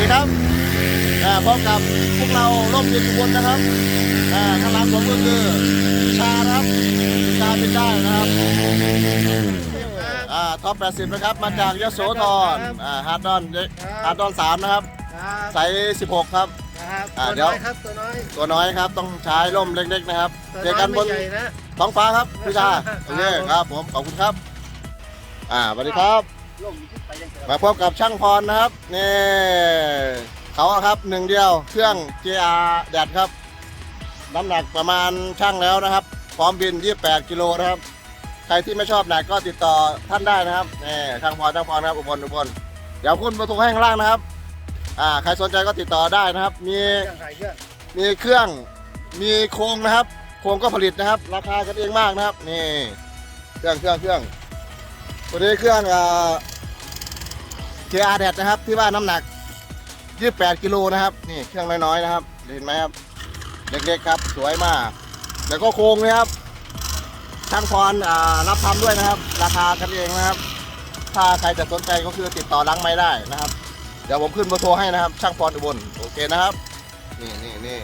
ดีครับอ่าพบกับพวกเราร่มเย็นอุบลนะครับอ่าข้างหลังผมก็คือชานะครับชาเป็นได้นะครับอ่าท็อป 80 นะครับ มาจากยโสธรอ่าฮาร์ดดอนฮาร์ดดอน3นะครับครับไซส์16 ครับครับอ่าตัวเดี๋ยวน้อยครับตัวน้อยตัวน้อยครับต้องใช้ร่มเล็กๆนะครับตัวเจน้ออยกันบไม่นใหญ่นะท้องฟ้าครับพี่ชาครับโอเคครับผมขอบคุณครับ อ่าสวัสดีครับ มาพบกับช่างพรนะครับนี่เขาครับหนึ่งเดียวเครื่อง GR แดดครับน้ำหนักประมาณช่างแล้วนะครับ พร้อมบิน 28 กิโลนะครับ ใครที่ไม่ชอบหนักก็ติดต่อท่านได้นะครับนี่ช่างพรช่างพรนะครับอุบลอุบลเดี๋ยวคุณประตูให้ข้างล่างนะครับอ่าใครสนใจก็ติดต่อได้นะครับ มีเครื่องเครื่องมีเครื่องมีโครงนะครับ โครงก็ผลิตนะครับ ราคากันเองมากนะครับนี่เครื่องเครื่องเครื่องตัวนี้เครื่องอ่า KR แดดนะครับ ที่ว่าน้ำหนัก 28 กิโลนะครับ นี่เครื่องน้อยๆนะครับ เห็นไหมครับ เล็กๆครับ สวยมาก แล้วก็โครงนะครับช่างพรอ่ารับทำด้วยนะครับ ราคากันเองนะครับ ถ้าใครจะสนใจก็คือติดต่อล้างไม้ได้นะครับ เดี๋ยวผมขึ้นเบอร์โทรให้นะครับ ช่างพรอุบลโอเคนะครับ นี่นี่นี่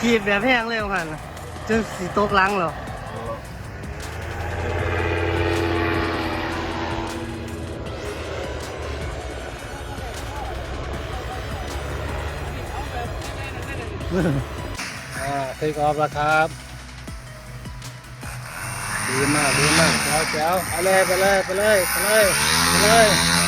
ขีดแบบแห้งเลยพันจนสีตกหลังเหรออ่าเทคออฟแล้วครับ ดีมากดีมากแจ๋วแจ๋วไปเลยไปเลยไปเลยไปเลยไปเลย